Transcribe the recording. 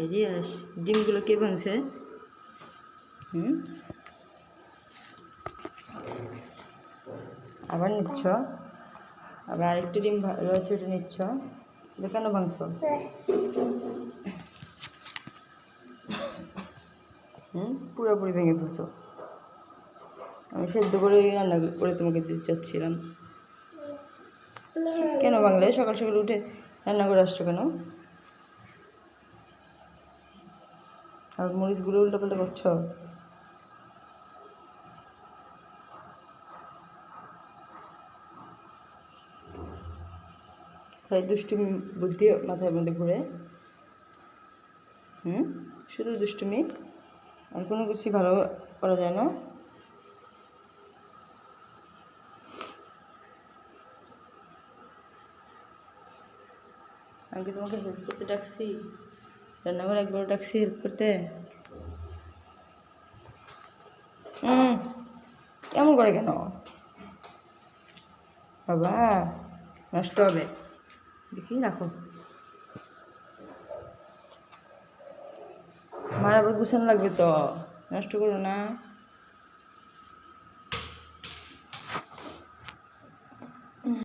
এই রিয়াস ডিমগুলো কে ভাঙছে? হুম? আবার নিচ্ছ? আবার আরেকটু ডিম রয়েছে, ওটা নিচ্ছ। এটা কেন ভাঙছো? হুম? পুরোপুরি ভেঙে ফেলছো। আমি সেদ্ধ করে রান্না করে তোমাকে দিতে চাচ্ছিলাম। কেন বাংলায় সকাল সকাল উঠে রান্না করে আসছো কেন? আর মরিচগুলো উল্টো পাল্টা করছ? তাই দুষ্টুমি বুদ্ধি মাথার মধ্যে ঘুরে। হুম? শুধু দুষ্টুমি? আর কোনো কিছুই ভালো করা যায় না। আমি কি তোমাকে হেল্প করতে ডাকছি? রান্নাঘরে একবার ডাকছি হেল্প করতে। হুম কেমন করে কেন? বাবা, নষ্ট হবে। দেখি, রাখো। মার আবার গুছানো লাগবে তো? নষ্ট করো না।